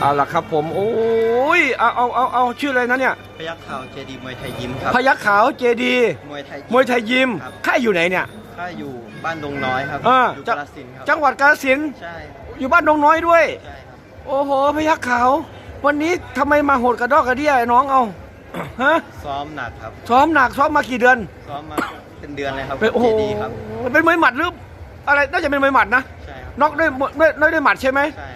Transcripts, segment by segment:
เอาล่ะครับผมโอ้ยเอาเอาเอาเอาชื่ออะไรนะเนี่ยพยัคฆ์ข่าวเจดีมวยไทยยิ้มครับพยักขาวเจดีมวยไทยมวยไทยยิมครับค่ายอยู่ไหนเนี่ยข้าอยู่บ้านดงน้อยครับอ่าอยู่จะกาฬสินธุ์ครับจังหวัดกาฬสินธุ์ใช่ครับอยู่บ้านดงน้อยด้วย ใช่ครับโอ้โหพยักขาววันนี้ทำไมมาโหดกระดอกกระเดี้ยไอ้น้องเอา ฮะซ้อมหนักครับซ้อมหนักซ้อมมากี่เดือนซ้อมมาเป็นเดือนเลยครับเป็นโอ้โหเจดีครับเป็นมวยหมัดหรืออะไรน่าจะเป็นมวยหมัดนะใช่ครับน็อกด้วยด้วยด้วยด้วยหมัดใช่ไหม ใช่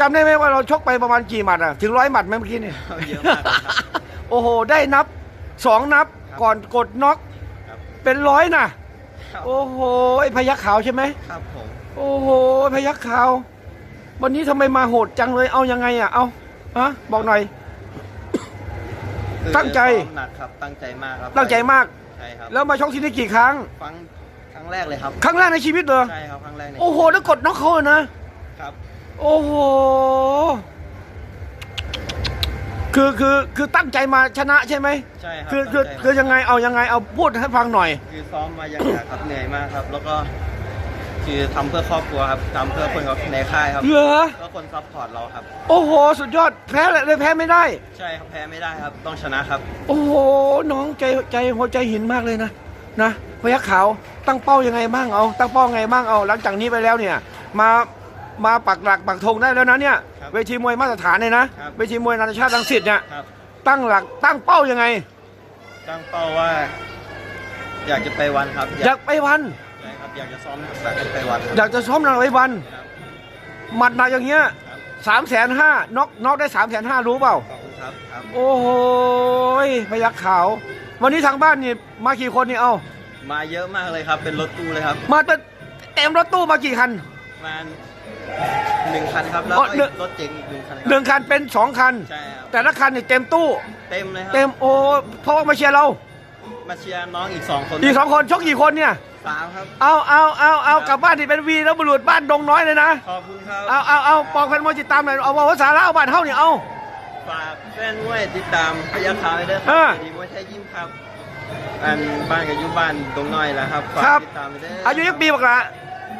จำได้ไหมว่าเราชกไปประมาณกี่หมัดอะถึงร้อยหมัดไหมเมื่อกี้นี่เยอะมากเลยครับโอ้โห ได้นับสองนับครับก่อนกดน็อกครับเป็นร้อยนะครับโอ้โหไอ้พยักขาวใช่ไหมครับผมโอ้โหพยักขาว วันนี้ทำไมมาโหดจังเลยเอายังไงอะเอาฮะบอกหน่อย คือตั้งใจ ซ้อมหนักครับตั้งใจมากครับตั้งใจมาก ใช่ครับแล้วมาชกที่นี่กี่ครั้ง ฟังครั้งแรกเลยครับครั้งแรกในชีวิตเลยใช่ครับครั้งแรกในโอ้โหแล้วกดน็อกเขาเลยนะครับ โอ้โห คือคือคือตั้งใจมาชนะใช่ไหมใช่ครับคือคือตั้งใจ คือยังไงเอายังไงเอาพูดให้ฟังหน่อย คือซ้อมมาอย่างหนักครับ เหนื่อยมากครับ แล้วก็คือทำเพื่อครอบครัวครับทำเพื่อคนในค่ายครับเหรอก็คนซัพพอร์ตเราครับ โอ้โห สุดยอดแพ้เลยแพ้ไม่ได้ ใช่ครับแพ้ไม่ได้ครับ ต้องชนะครับ โอ้โห น้องใจใจหัวใจหินมากเลยนะนะพยักขาวตั้งเป้ายังไงบ้างเอา ตั้งเป้าไงบ้างเอา หลังจากนี้ไปแล้วเนี่ย มา มาปักหลักปักธงได้แล้วนะเนี่ยครับเวทีมวยมาตรฐานเลยนะครับ เวทีมวยนานาชาติรังสิตเนี่ยครับ ตั้งหลักตั้งเป้ายังไง ตั้งเป้าว่า อยากจะไปวันครับอยากไปวัน ใช่ครับอยากจะซ้อมหนักอยากจะไปวันครับอยากจะซ้อมหนักไปวันครับหมัดหนักอย่างเงี้ยครับสามแสนห้าน็อกน็อกได้สามแสนห้ารู้เปล่า ขอบคุณครับครับโอ้โหยพยักขาว วันนี้ทางบ้านนี่มากี่คนนี่เอามาเยอะมากเลยครับ เป็นรถตู้เลยครับ มาเต็มเต็มรถตู้มากี่คัน มาหนึ่งคันครับแล้วอ๋อก็หนึ่อีงกรถเจ๋งอีกหนึ่งคันครับหนึ่งคันเป็นสองคัน ใช่ครับแต่ละคันนี่เต็มตู้ เต็มเลยครัเต็มโอ้เพราะว่ามาเชียร์เรา มาเชียร์น้องอีกสองคนอีกสองคนชกกี่คนเนี่ย สามครับเอาเอาเอาเอากลับบ้านที่เป็นวีแล้วบุรุษบ้านดงน้อยเลยนะ ขอบคุณครับเอาเอาเอาปองแฟนมวยติดตามหน่อยเอาว่าภาษาลาวบ้านเฮาเนี่ยเอา ฝากแฟนมวยติดตามพยัคฆ์ขาวไปด้วยคอ่ารับดีมวยไทยยิ้มครับ อันบ้านกับยุบ้านตรงน้อยแหล้วครับฝากครับ ติดตามไปด้วยอายุยักปีบักละ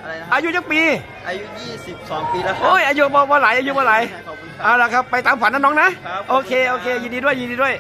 อะไรนะคอารับยุยักปี อายุ 22 ปีแล้วครัโอ้ยอายุบ่บ่หลายอายุบ่หลายขอบคุณครัเอาบละครับไปตามฝันนะน้องนะครับ โอเคโอเคยินดีด้วยยินดีด้วย